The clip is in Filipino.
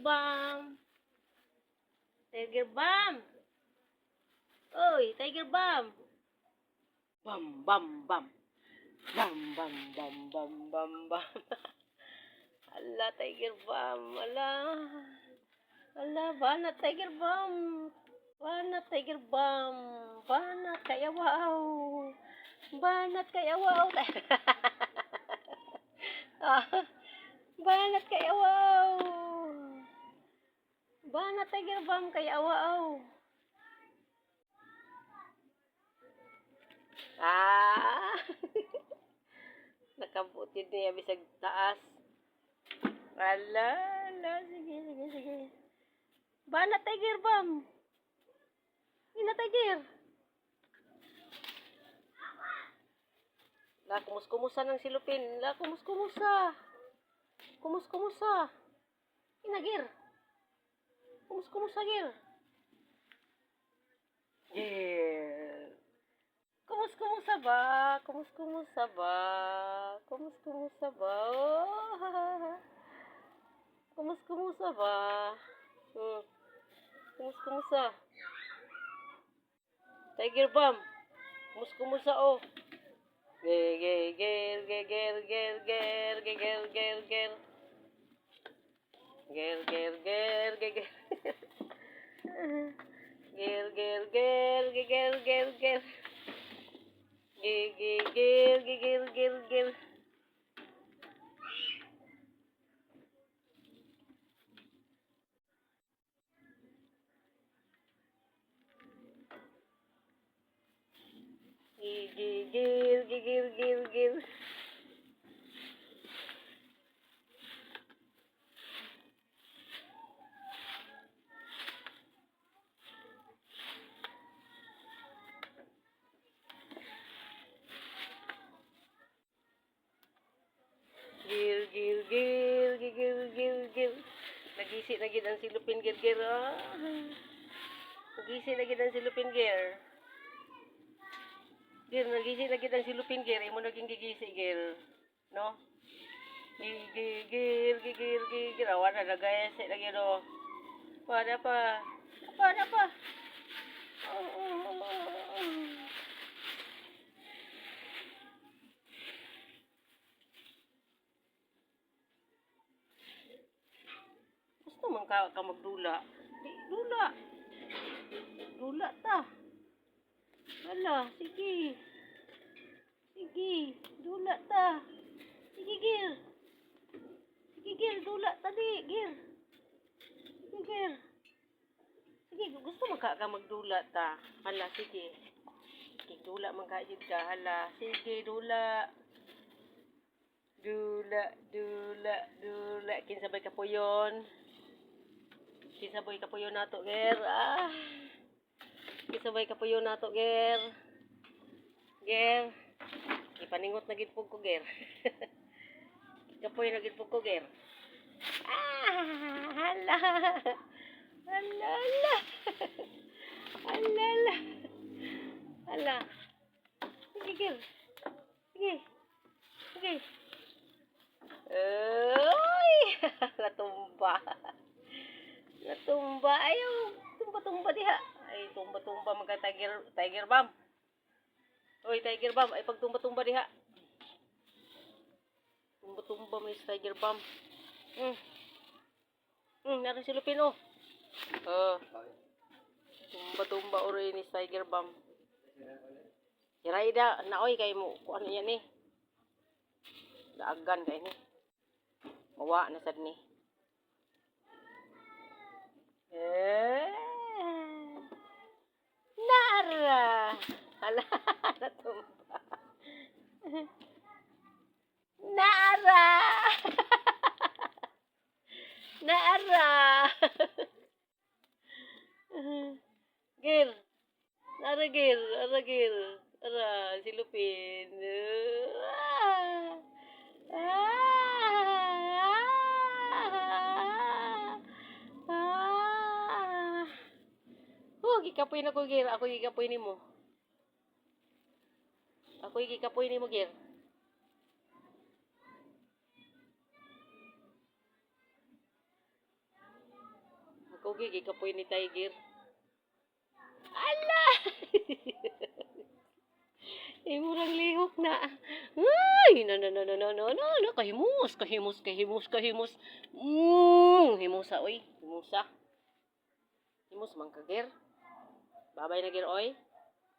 Bomb. Tiger Bomb. Oy, Tiger Bomb. Bam, bam, bam. Bam, bam, bam, bam, bam, bam. Ala, Tiger Bomb. Ala. Ala, bana, Tiger Bomb. Bana, Tiger Bomb. Bana, kaya wow. Banat kaya wow. Ah, Banat kaya wow. Banat tiger bomb kaya wow. Ah. Nakabutid niya bisag taas. Ala, ala, sige, sige, sige. Banat tiger bomb. Ina tiger. La, kumus-kumusa ng silupin. La, kumus-kumusa. Kumus-kumusa. Inagir. Kumus-kumusa, gir. Gir. Kumus-kumusa ba? Kumus-kumusa ba? Kumus-kumusa ba? Oh. Kumus-kumusa ba? Hmm. Kumus-kumusa. Tiger Bomb. Kumus-kumusa, oh. Gel gel gel gel gel gel gel gel gel gel gel gel gel gel gel gel gil gil gil gil gil gil gil gil gil gil gil gil gil Gisi na gid ang silupin gear gear. Oh. Gisi na gid ang silupin gear. Gear na gisi na gid ang silupin gear, imo naging gigisi gear. No? Gigir gigir gigir gigir. Awa na guys, sa lagi do. Oh. Para pa. Para pa. Oh, oh, oh. oh, oh. Ka, ka magdula. Dula. Dula ta. Hala, sige. Sige, dula ta. Sige, Gil. Sige, Gil, dula ta di, Gil. Sige, Gil. Sige, gusto mo ka, ka magdula ta. Hala, sige. Sige, dula man ka, ka. Hala, sige, dula. Dula, dula, dula. Kinsabay ka po yun. Kinsabay ka po yun nato, Ger. Ah. Kisabay ka po yun nato, Ger. Ger. Ipaningot na gid pug ko, Ger. Kapoy na gid pug ko, Ger. Ah, hala. Hala, hala. Hala, hala. Hala. Sige, Ger. Sige. Sige. Uy! Natumba. Natumba. Ayaw. Tumba-tumba diha. Ay, tumba-tumba mga tiger, tiger bomb. Uy, tiger bomb. Ay, pagtumba-tumba diha. Tumba-tumba may tiger bomb. Hmm. Hmm, narin si oh. Oh. Tumba-tumba uri ni tiger bomb. Kiray da, naoy kay mo, ano yan eh. Daagan kay ni. Mawa na sad ni. Eh. Nara. Hala, natumba. Nara. Nara. Gir. Nara gir, ara gir. Ara, silupin. Ah. Ah. Ah. Oh, gikapoy na ko, Gir. Ako gikapoy ni mo. Ako gikapoy ni mo, Gir. Kugi, gikapoy ni Tiger. Ala! Imurang lihok na. Ay, no, no, no, no, no, no, no, no, kahimus, kahimus, kahimus, kahimus. Mm, himusa, oy, himusa. Himus, man ka, ger. Babay na, oy.